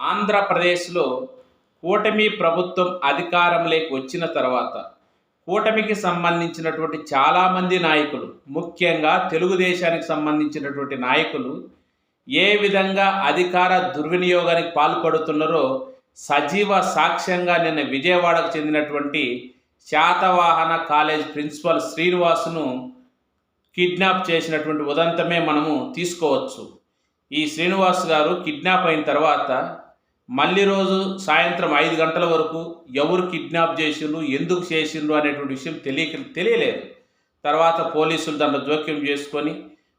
ఆంధ్రప్రదేశ్లో కూటమి ప్రభుత్వం అధికారంలోకి వచ్చిన తర్వాత కూటమికి సంబంధించినటువంటి చాలామంది నాయకులు ముఖ్యంగా తెలుగుదేశానికి సంబంధించినటువంటి నాయకులు ఏ విధంగా అధికార దుర్వినియోగానికి పాల్పడుతున్నారో సజీవ సాక్ష్యంగా నిన్న విజయవాడకు చెందినటువంటి శాతవాహన కాలేజ్ ప్రిన్సిపల్ శ్రీనివాసును కిడ్నాప్ చేసినటువంటి ఉదంతమే మనము తీసుకోవచ్చు. ఈ శ్రీనివాస్ గారు కిడ్నాప్ అయిన తర్వాత మళ్ళీ రోజు సాయంత్రం ఐదు గంటల వరకు ఎవరు కిడ్నాప్ చేసిండ్రు ఎందుకు చేసిండ్రు అనేటువంటి విషయం తెలియక తెలియలేదు. తర్వాత పోలీసులు దాంట్లో జోక్యం చేసుకొని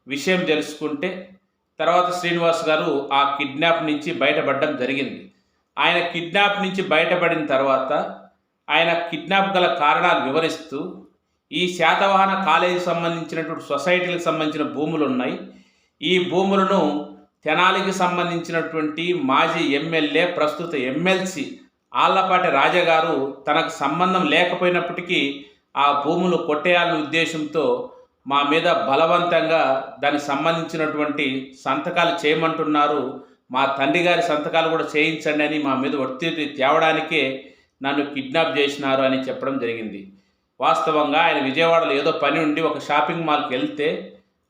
విషయం తెలుసుకుంటే తర్వాత శ్రీనివాస్ గారు ఆ కిడ్నాప్ నుంచి బయటపడడం జరిగింది. ఆయన కిడ్నాప్ నుంచి బయటపడిన తర్వాత ఆయన కిడ్నాప్ గల కారణాలు వివరిస్తూ ఈ శాతవాహన కాలేజీకి సంబంధించినటువంటి సొసైటీలకు సంబంధించిన భూములు ఉన్నాయి ఈ భూములను తెనాలికి సంబంధించినటువంటి మాజీ ఎమ్మెల్యే ప్రస్తుత ఎమ్మెల్సీ ఆళ్ళపాటి రాజా గారు తనకు సంబంధం లేకపోయినప్పటికీ ఆ భూములు కొట్టేయాలనే ఉద్దేశంతో మా మీద బలవంతంగా దానికి సంబంధించినటువంటి సంతకాలు చేయమంటున్నారు. మా తండ్రి గారి సంతకాలు కూడా చేయించండి అని మా మీద ఒత్తిడి తేవడానికే నన్ను కిడ్నాప్ చేసినారు అని చెప్పడం జరిగింది. వాస్తవంగా ఆయన విజయవాడలో ఏదో పని ఉండి ఒక షాపింగ్ మాల్కి వెళ్తే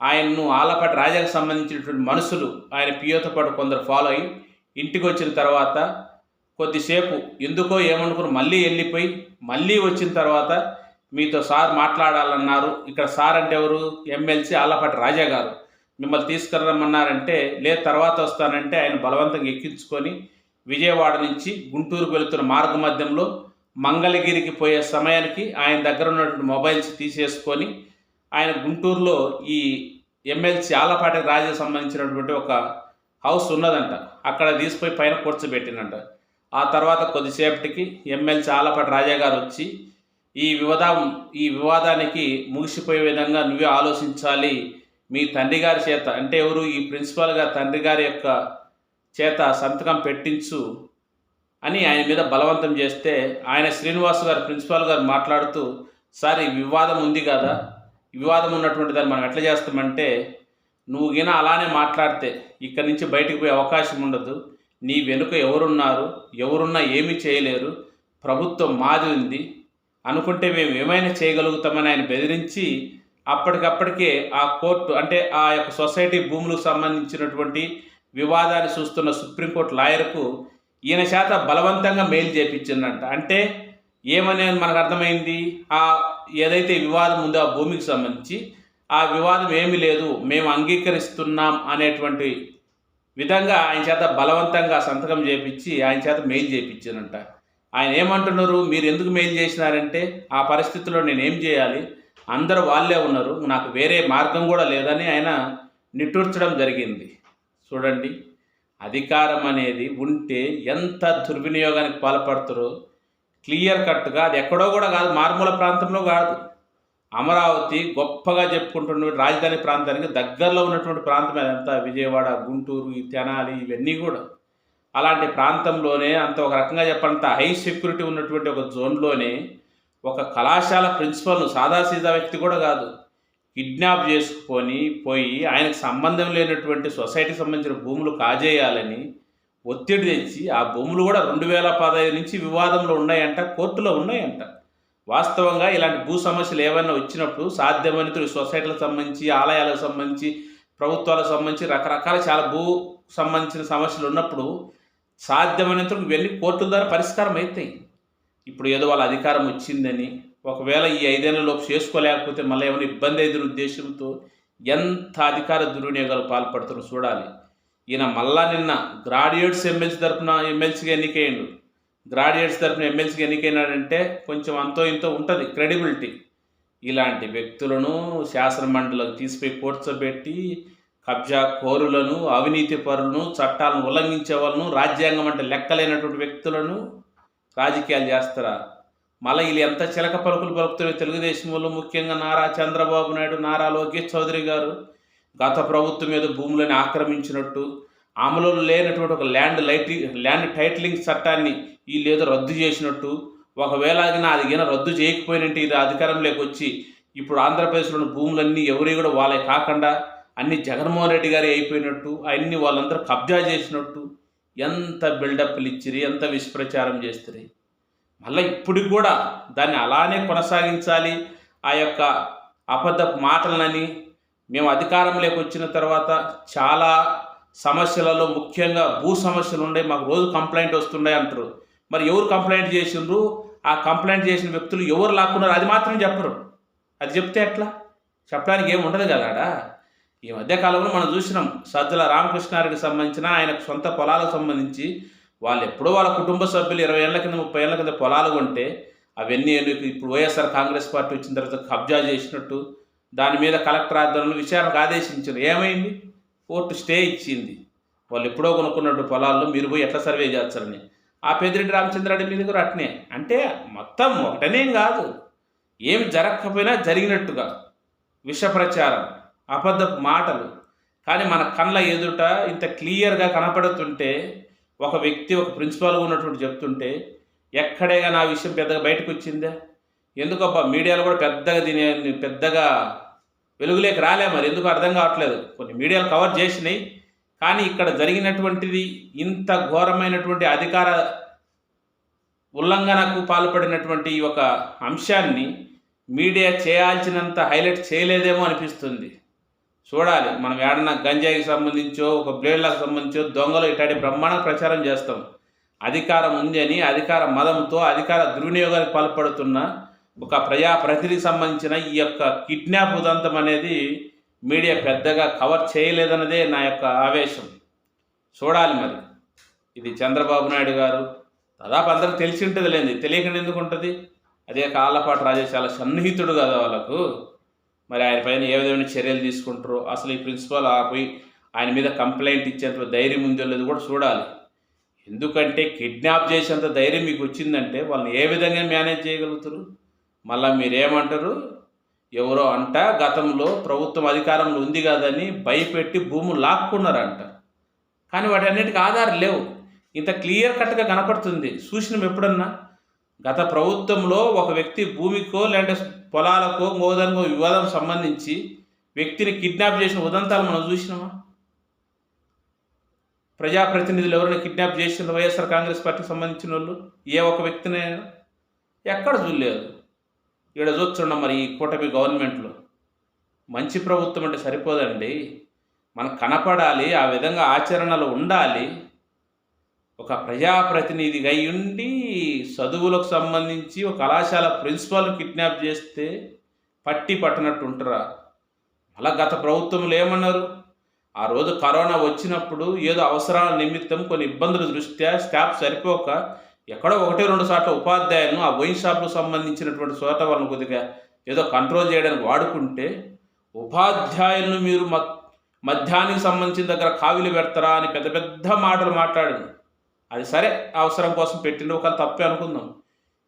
ఆయన్ను ఆలపాటి రాజాకు సంబంధించినటువంటి మనుషులు ఆయన పియోతో పాటు కొందరు ఫాలో అయ్యి ఇంటికి వచ్చిన తర్వాత కొద్దిసేపు ఎందుకో ఏమనుకుని మళ్ళీ వెళ్ళిపోయి మళ్ళీ వచ్చిన తర్వాత మీతో సార్ మాట్లాడాలన్నారు. ఇక్కడ సార్ అంటే ఎవరు? ఎమ్మెల్సీ ఆలపాటి రాజా గారు. మిమ్మల్ని తీసుకురమ్మన్నారంటే లేదు తర్వాత వస్తానంటే ఆయన బలవంతంగా ఎక్కించుకొని విజయవాడ నుంచి గుంటూరు వెళుతున్న మార్గ మధ్యంలో మంగళగిరికి పోయే సమయానికి ఆయన దగ్గర ఉన్నటువంటి మొబైల్స్ తీసేసుకొని ఆయన గుంటూరులో ఈ ఎమ్మెల్సీ ఆలపాటి రాజుకి సంబంధించినటువంటి ఒక హౌస్ ఉన్నదంట. అక్కడ తీసుకుపోయి పైన కూర్చోబెట్టినంట ఆ తర్వాత కొద్దిసేపటికి ఎమ్మెల్సీ ఆలపాటి రాజా గారు వచ్చి ఈ వివాదం ఈ వివాదానికి ముగిసిపోయే విధంగా నువ్వే ఆలోచించాలి. మీ తండ్రి గారి చేత అంటే ఎవరు ఈ ప్రిన్సిపాల్ గారి తండ్రి గారి యొక్క చేత సంతకం పెట్టించు అని ఆయన మీద బలవంతం చేస్తే ఆయన శ్రీనివాస్ గారు ప్రిన్సిపాల్ గారు మాట్లాడుతూ సార్ ఈ వివాదం ఉంది కదా. వివాదం ఉన్నటువంటి దాన్ని మనం ఎట్లా చేస్తామంటే నువ్వు గిన అలానే మాట్లాడితే ఇక్కడి నుంచి బయటికి పోయే అవకాశం ఉండదు. నీ వెనుక ఎవరున్నారు ఎవరున్నా ఏమీ చేయలేరు. ప్రభుత్వం మాది ఉంది. అనుకుంటే మేము ఏమైనా చేయగలుగుతామని ఆయన బెదిరించి అప్పటికప్పటికే ఆ కోర్టు అంటే ఆ యొక్క సొసైటీ భూములకు సంబంధించినటువంటి వివాదాన్ని చూస్తున్న సుప్రీంకోర్టు లాయర్కు ఈయన చేత బలవంతంగా మెయిల్ చేపించిందంట. అంటే ఏమనేది మనకు అర్థమైంది? ఆ ఏదైతే వివాదం ఉందో ఆ భూమికి సంబంధించి ఆ వివాదం ఏమీ లేదు మేము అంగీకరిస్తున్నాం అనేటువంటి విధంగా ఆయన చేత బలవంతంగా సంతకం చేపించి ఆయన చేత మెయిల్ చేయించానంట ఆయన ఏమంటున్నారు? మీరు ఎందుకు మెయిల్ చేసినారంటే ఆ పరిస్థితిలో నేను ఏం చేయాలి? అందరూ వాళ్ళే ఉన్నారు నాకు వేరే మార్గం కూడా లేదని ఆయన నిట్టూర్చడం జరిగింది. చూడండి అధికారం అనేది ఉంటే ఎంత దుర్వినియోగానికి పాల్పడుతారో క్లియర్ కట్గా అది ఎక్కడో కూడా కాదు మారుమూల ప్రాంతంలో కాదు. అమరావతి గొప్పగా చెప్పుకుంటున్న రాజధాని ప్రాంతానికి దగ్గరలో ఉన్నటువంటి ప్రాంతం అదంతా. విజయవాడ గుంటూరు ఈ తెనాలి ఇవన్నీ కూడా. అలాంటి ప్రాంతంలోనే అంత ఒక రకంగా చెప్పంత హై సెక్యూరిటీ ఉన్నటువంటి ఒక జోన్లోనే ఒక కళాశాల ప్రిన్సిపల్ను సాదాసీదా వ్యక్తి కూడా కాదు. కిడ్నాప్ చేసుకొని పోయి ఆయనకు సంబంధం లేనటువంటి సొసైటీకి సంబంధించిన భూములు కాజేయాలని ఒత్తిడి తెచ్చి ఆ భూములు కూడా రెండు వేల పదహైదు నుంచి వివాదంలో ఉన్నాయంట కోర్టులో ఉన్నాయంట. వాస్తవంగా ఇలాంటి భూ సమస్యలు ఏమైనా వచ్చినప్పుడు సాధ్యమైనంత సొసైటీలకు సంబంధించి ఆలయాలకు సంబంధించి ప్రభుత్వాలకు సంబంధించి రకరకాల చాలా భూ సంబంధించిన సమస్యలు ఉన్నప్పుడు సాధ్యమైనంత వెళ్ళి కోర్టుల ద్వారా పరిష్కారం అవుతాయి ఇప్పుడు ఏదో వాళ్ళ అధికారం వచ్చిందని ఒకవేళ ఈ ఐదేళ్ళలోపు చేసుకోలేకపోతే మళ్ళీ ఏమైనా ఇబ్బంది అయిన ఉద్దేశంతో ఎంత అధికార దుర్వినియోగాలు పాల్పడుతున్నారో చూడాలి. ఈయన మళ్ళా నిన్న గ్రాడ్యుయేట్స్ ఎమ్మెల్సీ తరఫున ఎమ్మెల్సీగా ఎన్నికయ్యాడు గ్రాడ్యుయేట్స్ తరఫున ఎమ్మెల్సీగా ఎన్నికైనాడంటే కొంచెం అంతో ఇంతో ఉంటుంది క్రెడిబిలిటీ. ఇలాంటి వ్యక్తులను శాసన మండలికి తీసిపోయి కూర్చోబెట్టి కబ్జా కోరులను అవినీతి పరులను చట్టాలను ఉల్లంఘించే వాళ్ళను రాజ్యాంగం అంటే లెక్కలేనటువంటి వ్యక్తులను రాజకీయాలు చేస్తారా? మళ్ళీ వీళ్ళు ఎంత చిలక పలుకులు పలుకుతారో తెలుగుదేశం వాళ్ళు ముఖ్యంగా నారా చంద్రబాబు నాయుడు నారా లోకేష్ చౌదరి గారు. గత ప్రభుత్వం మీద భూములను ఆక్రమించినట్టు అమలులో లేనటువంటి ఒక ల్యాండ్ లైటి ల్యాండ్ టైటిలింగ్ చట్టాన్ని ఈ ఏదో రద్దు చేసినట్టు ఒకవేళ అది అది రద్దు చేయకపోయినట్టు ఇది అధికారంలోకి వచ్చి ఇప్పుడు ఆంధ్రప్రదేశ్లోని భూములన్నీ ఎవరి కూడా వాళ్ళే కాకుండా అన్ని జగన్మోహన్ రెడ్డి గారే అయిపోయినట్టు అన్ని వాళ్ళందరూ కబ్జా చేసినట్టు ఎంత బిల్డప్లు ఇచ్చిరి ఎంత విష్ప్రచారం చేస్తుంది మళ్ళీ ఇప్పటికి కూడా దాన్ని అలానే కొనసాగించాలి ఆ యొక్క అబద్ధపు మాటలనని మేము అధికారంలోకి వచ్చిన తర్వాత చాలా సమస్యలలో ముఖ్యంగా భూ సమస్యలు ఉండే మాకు రోజు కంప్లైంట్ వస్తుండే అంటారు. మరి ఎవరు కంప్లైంట్ చేసిండ్రు? ఆ కంప్లైంట్ చేసిన వ్యక్తులు ఎవరు లాక్కున్నారు అది మాత్రం చెప్పరు. అది చెప్తే ఎట్లా? చెప్పడానికి ఏమి ఉండదు కదా ఈ మధ్యకాలంలో మనం చూసినాం సజ్జల రామకృష్ణారెడ్డికి సంబంధించిన ఆయన సొంత పొలాలకు సంబంధించి వాళ్ళు ఎప్పుడో వాళ్ళ కుటుంబ సభ్యులు ఇరవై ఏళ్ళ కింద ముప్పై ఏళ్ళ కింద పొలాలు కొంటే అవన్నీ ఇప్పుడు వైఎస్ఆర్ కాంగ్రెస్ పార్టీ వచ్చిన తర్వాత కబ్జా చేసినట్టు దాని మీద కలెక్టర్ ఆధ్వర్యంలో విచారణకు ఆదేశించారు. ఏమైంది? కోర్టు స్టే ఇచ్చింది. వాళ్ళు ఎప్పుడో కొనుక్కున్నట్టు పొలాల్లో మీరు పోయి ఎట్లా సర్వే చేస్తారని. ఆ పెద్దిరెడ్డి రామచంద్రారెడ్డి మీద కూడా అట్నే. అంటే మొత్తం ఒకటనేం కాదు. ఏమి జరగకపోయినా జరిగినట్టుగా. విష ప్రచారం అబద్ధపు మాటలు. కానీ మన కళ్ళ ఎదుట ఇంత క్లియర్గా కనపడుతుంటే ఒక వ్యక్తి ఒక ప్రిన్సిపాల్ ఉన్నటువంటి చెప్తుంటే ఎక్కడేగా నా విషయం పెద్దగా బయటకు వచ్చిందే ఎందుకబ్బా మీడియాలో కూడా పెద్దగా దీని పెద్దగా వెలుగులేకి రాలే మరి ఎందుకు అర్థం కావట్లేదు. కొన్ని మీడియాలు కవర్ చేసినాయి. కానీ ఇక్కడ జరిగినటువంటిది ఇంత ఘోరమైనటువంటి అధికార ఉల్లంఘనకు పాల్పడినటువంటి ఈ ఒక అంశాన్ని మీడియా చేయాల్సినంత హైలైట్ చేయలేదేమో అనిపిస్తుంది. చూడాలి మనం ఏడన్నా గంజాయికి సంబంధించో ఒక బ్లేడ్లకు సంబంధించో దొంగలు ఇట్లాంటి బ్రహ్మాండ ప్రచారం చేస్తాం. అధికారం ఉంది అని అధికార మదంతో అధికార దుర్వినియోగానికి పాల్పడుతున్న ఒక ప్రజాప్రతినిధికి సంబంధించిన ఈ యొక్క కిడ్నాప్ ఉదంతం అనేది మీడియా పెద్దగా కవర్ చేయలేదన్నదే నా యొక్క ఆవేశం. చూడాలి మరి. ఇది చంద్రబాబు నాయుడు గారు దాదాపు అందరికి తెలిసి ఉంటుంది లేని తెలియకుండా ఎందుకు ఉంటుంది? అదే కాళ్ళపాటి రాజేష్ చాలా సన్నిహితుడు కదా వాళ్ళకు. మరి ఆయన పైన ఏ విధమైన చర్యలు తీసుకుంటారో అసలు ఈ ప్రిన్సిపల్ ఆపి ఆయన మీద కంప్లైంట్ ఇచ్చేంత ధైర్యం ఉందో లేదో కూడా చూడాలి. ఎందుకంటే కిడ్నాప్ చేసేంత ధైర్యం మీకు వచ్చిందంటే వాళ్ళని ఏ విధంగా మేనేజ్ చేయగలుగుతారు? మళ్ళీ మీరేమంటారు? ఎవరో అంట గతంలో ప్రభుత్వం అధికారంలో ఉంది కదని భయపెట్టి భూములు లాక్కున్నారంట. కానీ వాటి అన్నిటికీ ఆధారం లేవు. ఇంత క్లియర్ కట్గా కనపడుతుంది. చూసినాం ఎప్పుడన్నా? గత ప్రభుత్వంలో ఒక వ్యక్తి భూమికో లేదంటే పొలాలకో గోదానికో వివాదం సంబంధించి వ్యక్తిని కిడ్నాప్ చేసిన ఉదంతాలు మనం చూసినామా? ప్రజాప్రతినిధులు ఎవరైనా కిడ్నాప్ చేసిన వైఎస్ఆర్ కాంగ్రెస్ పార్టీకి సంబంధించిన వాళ్ళు ఏ ఒక్క వ్యక్తినైనా? ఎక్కడ చూడలేదు. ఇక్కడ చూస్తున్నాం మరి ఈ కూటమి గవర్నమెంట్లో మంచి ప్రభుత్వం అంటే సరిపోదండి. మనకు కనపడాలి ఆ విధంగా ఆచరణలో ఉండాలి. ఒక ప్రజాప్రతినిధిగా అయి ఉండి చదువులకు సంబంధించి ఒక కళాశాల ప్రిన్సిపాల్ కిడ్నాప్ చేస్తే పట్టి పట్టనట్టు ఉంటారా? అలా గత ప్రభుత్వంలో ఏమన్నారు? ఆ రోజు కరోనా వచ్చినప్పుడు ఏదో అవసరాల నిమిత్తం కొన్ని ఇబ్బందుల దృష్ట్యా స్టాఫ్ సరిపోక ఎక్కడో ఒకటి రెండు సార్లు ఉపాధ్యాయులను ఆ వైన్ షాప్కు సంబంధించినటువంటి చోట వాళ్ళని కొద్దిగా ఏదో కంట్రోల్ చేయడానికి వాడుకుంటే ఉపాధ్యాయులను మీరు మ మధ్యాహ్నం సంబంధించిన దగ్గర కావిలు పెడతారా అని పెద్ద పెద్ద మాటలు మాట్లాడింది. అది సరే అవసరం కోసం పెట్టిన ఒక తప్పే అనుకుందాం.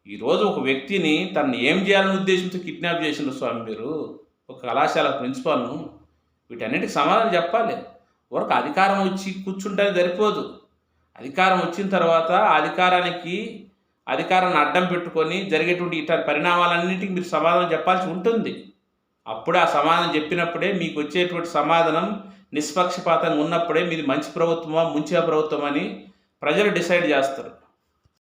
ఈరోజు ఒక వ్యక్తిని తనని ఏం చేయాలని ఉద్దేశంతో కిడ్నాప్ చేసిండ్రు స్వామి మీరు? ఒక కళాశాల ప్రిన్సిపాల్ను వీటన్నిటికి సమాధానం చెప్పాలి. వరకు అధికారం వచ్చి కూర్చుంటే సరిపోదు. అధికారం వచ్చిన తర్వాత అధికారానికి అధికారాన్ని అడ్డం పెట్టుకొని జరిగేటువంటి ఇతర పరిణామాలన్నింటికి మీరు సమాధానం చెప్పాల్సి ఉంటుంది. అప్పుడే ఆ సమాధానం చెప్పినప్పుడే మీకు వచ్చేటువంటి సమాధానం నిష్పక్షపాతంగా ఉన్నప్పుడే మీది మంచి ప్రభుత్వమా ముంచిగా ప్రభుత్వం అని ప్రజలు డిసైడ్ చేస్తారు.